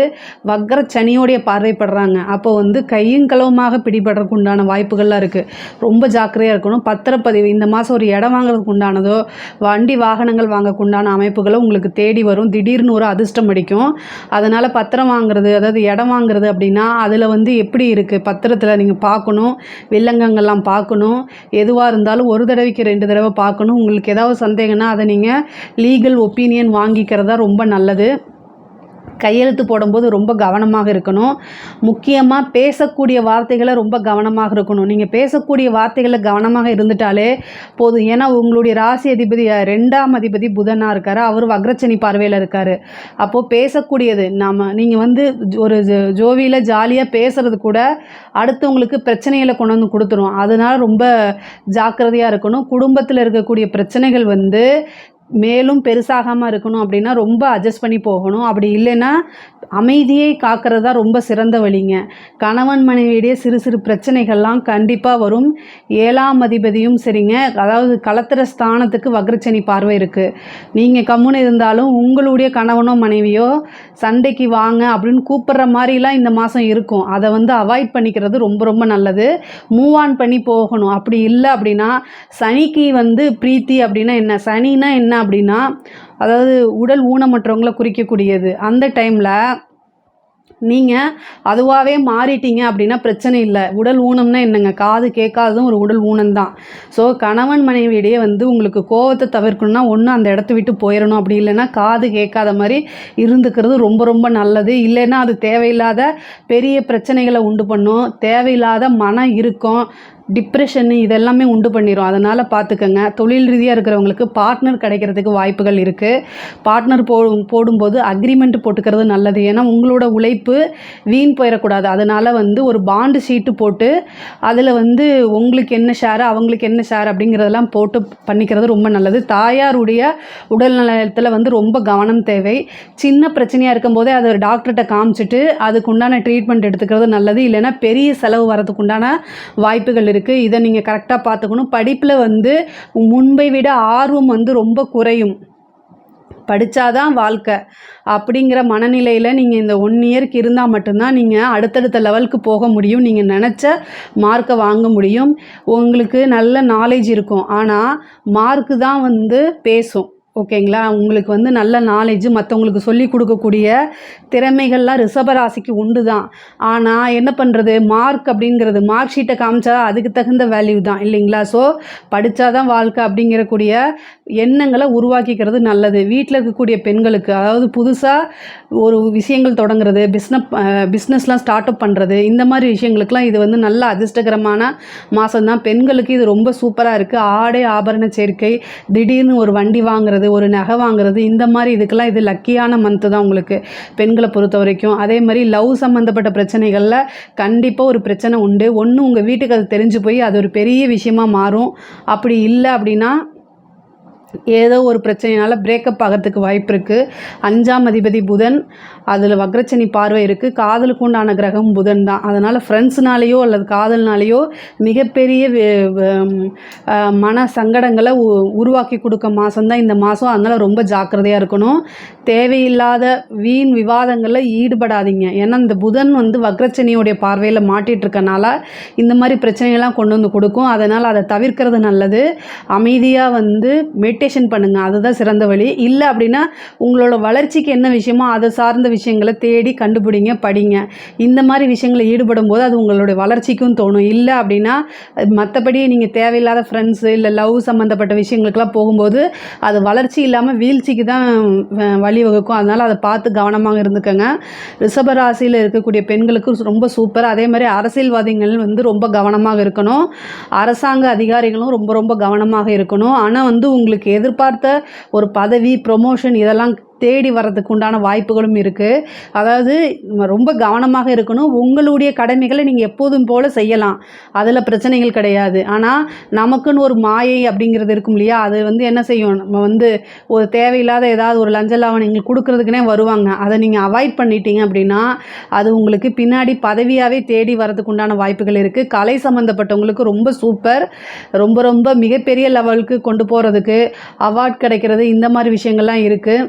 வக்ர சனியோடைய பார்வைப்படுறாங்க. அப்போ வந்து கையும் களவுமாக பிடிபடுறக்கு உண்டான வாய்ப்புகள்லாம் இருக்குது ரொம்ப ஜாக்கிரதையாக இருக்கணும். பத்திரப்பதிவு இந்த மாதம் ஒரு இடம் வாங்குறதுக்கு உண்டானதோ வண்டி வாகனங்கள் வாங்கக்கு உண்டான அமைப்புகளோ உங்களுக்கு தேடி வரும். திடீர்னு ஒரு அதிர்ஷ்டம் அடிக்கும். அதனால் பத்திரம் வாங்குறது அதாவது இடம் வாங்குறது அப்படின்னா அதில் வந்து எப்படி இருக்குது பத்திரத்தில் நீங்கள் பார்க்கணும். வில்லங்கங்கள்லாம் பார்க்கணும். எதுவாக இருந்தாலும் ஒரு தடவைக்கு ரெண்டு தடவை பார்க்கணும். உங்களுக்கு ஏதாவது சந்தேகம்னா அதை நீங்கள் லீகல் ஒப்பீனியன் வாங்கிக்கிறதா ரொம்ப நல்லது. கையெழுத்து போடும்போது ரொம்ப கவனமாக இருக்கணும். முக்கியமாக பேசக்கூடிய வார்த்தைகளை ரொம்ப கவனமாக இருக்கணும். நீங்கள் பேசக்கூடிய வார்த்தைகளை கவனமாக இருந்துட்டாலே போதும். ஏன்னா உங்களுடைய ராசி அதிபதி ரெண்டாம் அதிபதி புதனாக இருக்கார். அவர் வக்ரச்சனி பார்வையில் இருக்கார். அப்போது பேசக்கூடியது நாம் நீங்கள் வந்து ஒரு ஜோவியில் ஜாலியாக பேசுறது கூட அடுத்தவங்களுக்கு பிரச்சனைகளை கொண்டு வந்து கொடுத்துரும். அதனால் ரொம்ப ஜாக்கிரதையாக இருக்கணும். குடும்பத்தில் இருக்கக்கூடிய பிரச்சனைகள் வந்து மேலும் பெருசாகாமல் இருக்கணும் அப்படின்னா ரொம்ப அட்ஜஸ்ட் பண்ணி போகணும். அப்படி இல்லைன்னா அமைதியை காக்கிறது தான் ரொம்ப சிறந்த வழிங்க. கணவன் மனைவியுடைய சிறு சிறு பிரச்சனைகள்லாம் கண்டிப்பாக வரும். ஏழாம் அதிபதியும் சரிங்க. அதாவது கலத்திர ஸ்தானத்துக்கு வக்ரச்சனி பார்வை இருக்குது நீங்கள் கம்முன்னு இருந்தாலும் உங்களுடைய கணவனோ மனைவியோ சண்டைக்கு வாங்க அப்படின்னு கூப்பிட்ற மாதிரிலாம் இந்த மாதம் இருக்கும். அதை வந்து அவாய்ட் பண்ணிக்கிறது ரொம்ப ரொம்ப நல்லது. மூவ் ஆன் பண்ணி போகணும். அப்படி இல்லை அப்படின்னா சனிக்கு வந்து பிரீத்தி அப்படின்னா என்ன? சனினா என்ன அப்படின்னா அதாவது உடல் ஊனமற்றவங்களை குறிக்கக்கூடியது. அந்த டைமில் நீங்கள் அதுவாகவே மாறிட்டீங்க அப்படின்னா பிரச்சனை இல்லை. உடல் ஊனம்னா என்னங்க? காது கேட்காததும் ஒரு உடல் ஊனம் தான் ஸோ கணவன் மனைவியிடையே வந்து உங்களுக்கு கோவத்தை தவிர்க்கணும்னா ஒன்று அந்த இடத்த விட்டு போயிடணும் அப்படி இல்லைன்னா காது கேட்காத மாதிரி இருந்துக்கிறது ரொம்ப ரொம்ப நல்லது. இல்லைன்னா அது தேவையில்லாத பெரிய பிரச்சனைகளை உண்டு பண்ணும். தேவையில்லாத மன இறுக்கம் டிப்ரெஷன் இதெல்லாமே உண்டு பண்ணிடும் அதனால் பார்த்துக்கங்க தொழில் ரீதியாக இருக்கிறவங்களுக்கு பார்ட்னர் கிடைக்கிறதுக்கு வாய்ப்புகள் இருக்குது பார்ட்னர் போ போடும்போது அக்ரிமெண்ட் போட்டுக்கிறது நல்லது. ஏன்னா உங்களோட உழைப்பு வீண் போயிடக்கூடாது அதனால் வந்து ஒரு பாண்டு சீட்டு போட்டு அதில் வந்து உங்களுக்கு என்ன ஷேர் அவங்களுக்கு என்ன ஷேர் அப்படிங்கிறதெல்லாம் போட்டு பண்ணிக்கிறது ரொம்ப நல்லது. தாயாருடைய உடல் நலத்தில் வந்து ரொம்ப கவனம் தேவை. சின்ன பிரச்சனையாக இருக்கும்போதே அதை டாக்டர்கிட்ட காமிச்சிட்டு அதுக்குண்டான ட்ரீட்மெண்ட் எடுத்துக்கிறது நல்லது. இல்லைன்னா பெரிய செலவு வரதுக்குண்டான வாய்ப்புகள் இருக்குது இதை நீங்கள் கரெக்டாக பார்த்துக்கணும் படிப்பில் வந்து முன்பை விட ஆர்வம் வந்து ரொம்ப குறையும். படித்தாதான் வாழ்க்கை. அப்படிங்கிற மனநிலையில் நீங்கள் இந்த ஒன் இயர்க்கு இருந்தால் மட்டும்தான் நீங்கள் அடுத்தடுத்த லெவலுக்கு போக முடியும். நீங்கள் நினச்ச மார்க்கை வாங்க முடியும். உங்களுக்கு நல்ல நாலேஜ் இருக்கும். ஆனால் மார்க்கு தான் வந்து பேசும். ஓகேங்களா? உங்களுக்கு வந்து நல்ல நாலேஜ் மற்றவங்களுக்கு சொல்லி கொடுக்கக்கூடிய திறமைகள்லாம் ரிஷபராசிக்கு உண்டு தான் ஆனால் என்ன பண்ணுறது மார்க் அப்படிங்கிறது மார்க் ஷீட்டை காமிச்சா அதுக்கு தகுந்த வேல்யூ தான் இல்லைங்களா? ஸோ படித்தாதான் வாழ்க்கை அப்படிங்கிறக்கூடிய எண்ணங்களை உருவாக்கிக்கிறது நல்லது. வீட்டில் இருக்கக்கூடிய பெண்களுக்கு அதாவது புதுசாக ஒரு விஷயங்கள் தொடங்குறது பிஸ்னஸ் பிஸ்னஸ்லாம் ஸ்டார்ட் அப் பண்ணுறது இந்த மாதிரி விஷயங்களுக்கெலாம் இது வந்து நல்ல அதிர்ஷ்டகரமான மாதம் தான் பெண்களுக்கு இது ரொம்ப சூப்பராக இருக்குது ஆடை ஆபரண சேர்க்கை திடீர்னு ஒரு வண்டி வாங்குறது ஒரு நகை வாங்குறது இந்த மாதிரி இதுக்கெல்லாம் இது லக்கியான மந்த்து தான் உங்களுக்கு பெண்களை பொறுத்த வரைக்கும். அதே மாதிரி லவ் சம்மந்தப்பட்ட பிரச்சனைகளில் கண்டிப்பாக ஒரு பிரச்சனை உண்டு. ஒன்று உங்கள் வீட்டுக்கு அது தெரிஞ்சு போய் அது ஒரு பெரிய விஷயமா மாறும். அப்படி இல்லை அப்படின்னா ஏதோ ஒரு பிரச்சனையினால பிரேக்கப் ஆகிறதுக்கு வாய்ப்பு இருக்குது அஞ்சாம் அதிபதி புதன் அதில் வக்ரச்சனி பார்வை இருக்குது காதலுக்கு உண்டான கிரகம் புதன் தான். அதனால் ஃப்ரெண்ட்ஸ்னாலேயோ அல்லது காதல்னாலேயோ மிகப்பெரிய மன சங்கடங்களை உ- உருவாக்கி கொடுக்க மாதம்தான் இந்த மாதம் அதனால் ரொம்ப ஜாக்கிரதையாக இருக்கணும். தேவையில்லாத வீண் விவாதங்களில் ஈடுபடாதீங்க. ஏன்னா இந்த புதன் வந்து வக்ரச்சனியோடைய பார்வையில் மாட்டிகிட்டு இருக்கனால இந்த மாதிரி பிரச்சனைகள்லாம் கொண்டு வந்து கொடுக்கும். அதனால் அதை தவிர்க்கிறது நல்லது. அமைதியாக வந்து மெட் மெடிடேஷன் பண்ணுங்கள் அதுதான் சிறந்த வழி. இல்லை அப்படின்னா உங்களோட வளர்ச்சிக்கு என்ன விஷயமோ அதை சார்ந்த விஷயங்களை தேடி கண்டுபிடிங்க படிங்க. இந்த மாதிரி விஷயங்களை ஈடுபடும் போது அது உங்களுடைய வளர்ச்சிக்கும் தோணும். இல்லை அப்படின்னா மற்றபடி நீங்கள் தேவையில்லாத ஃப்ரெண்ட்ஸு இல்லை லவ் சம்மந்தப்பட்ட விஷயங்களுக்கெல்லாம் போகும்போது அது வளர்ச்சி இல்லாமல் வீழ்ச்சிக்கு தான் வ- வழிவகுக்கும் அதனால் அதை பார்த்து கவனமாக இருந்துக்கோங்க. ரிஷபராசியில் இருக்கக்கூடிய பெண்களுக்கு ரொம்ப சூப்பர் அதே மாதிரி அரசியல்வாதிகள் வந்து ரொம்ப கவனமாக இருக்கணும். அரசாங்க அதிகாரிகளும் ரொம்ப ரொம்ப கவனமாக இருக்கணும். ஆனால் வந்து உங்களுக்கு எதிர்பார்த்த ஒரு பதவி ப்ரொமோஷன் இதெல்லாம் தேடி வர்றதுக்கு உண்டான வாய்ப்புகளும் இருக்குது அதாவது ரொம்ப கவனமாக இருக்கணும். உங்களுடைய கடமைகளை நீங்கள் எப்போதும் போல் செய்யலாம். அதில் பிரச்சனைகள் கிடையாது. ஆனால் நமக்குன்னு ஒரு மாயை அப்படிங்கிறது இருக்கும் இல்லையா? அது வந்து என்ன செய்யும்? நம்ம வந்து ஒரு தேவையில்லாத ஏதாவது ஒரு லஞ்ச எங்களுக்கு கொடுக்குறதுக்குனே வருவாங்க. அதை நீங்கள் அவாய்ட் பண்ணிட்டீங்க அப்படின்னா அது உங்களுக்கு பின்னாடி பதவியாகவே தேடி வரதுக்கு உண்டான வாய்ப்புகள் இருக்குது கலை சம்மந்தப்பட்டவங்களுக்கு ரொம்ப சூப்பர். ரொம்ப ரொம்ப மிகப்பெரிய லெவலுக்கு கொண்டு போகிறதுக்கு அவார்ட் கிடைக்கிறது இந்த மாதிரி விஷயங்கள்லாம் இருக்குது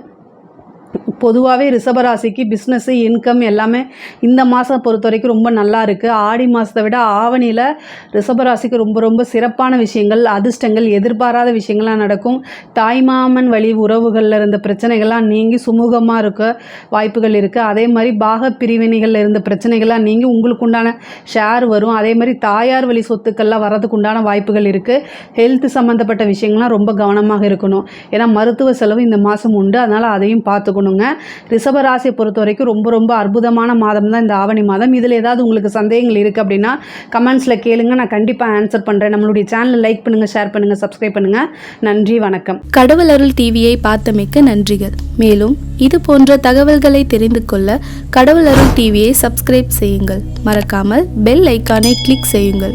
பொதுவாகவே ரிஷபராசிக்கு பிஸ்னஸ்ஸு இன்கம் எல்லாமே இந்த மாதம் பொறுத்த வரைக்கும் ரொம்ப நல்லா இருக்குது ஆடி மாதத்தை விட ஆவணியில் ரிஷபராசிக்கு ரொம்ப ரொம்ப சிறப்பான விஷயங்கள் அதிர்ஷ்டங்கள் எதிர்பாராத விஷயங்கள்லாம் நடக்கும். தாய்மாமன் வழி உறவுகளில் இருந்த பிரச்சனைகள்லாம் நீங்கி சுமூகமாக இருக்க வாய்ப்புகள் இருக்குது அதே மாதிரி பாக பிரிவினைகளில் இருந்த பிரச்சனைகள்லாம் நீங்கி உங்களுக்கு உண்டான ஷேர் வரும். அதே மாதிரி தாயார் வழி சொத்துக்கள்லாம் வரதுக்கு உண்டான வாய்ப்புகள் இருக்குது ஹெல்த் சம்மந்தப்பட்ட விஷயங்கள்லாம் ரொம்ப கவனமாக இருக்கணும். ஏன்னா மருத்துவ செலவு இந்த மாதம் உண்டு. அதனால் அதையும் பார்த்துக்கணுங்க. ஆகணுங்க ரிஷபராசியை பொறுத்த வரைக்கும் ரொம்ப ரொம்ப அற்புதமான மாதம் தான் இந்த ஆவணி மாதம். இதில் ஏதாவது உங்களுக்கு சந்தேகங்கள் இருக்குது அப்படின்னா கமெண்ட்ஸில் கேளுங்க. நான் கண்டிப்பாக ஆன்சர் பண்ணுறேன் நம்மளுடைய சேனலை லைக் பண்ணுங்கள் ஷேர் பண்ணுங்கள் சப்ஸ்கிரைப் பண்ணுங்கள் நன்றி வணக்கம். கடவுள் அருள் டிவியை பார்த்தமைக்க நன்றிகள். மேலும் இது போன்ற தகவல்களை தெரிந்து கொள்ள கடவுள் அருள் டிவியை சப்ஸ்கிரைப் செய்யுங்கள். மறக்காமல் பெல் ஐக்கானை கிளிக் செய்யுங்கள்.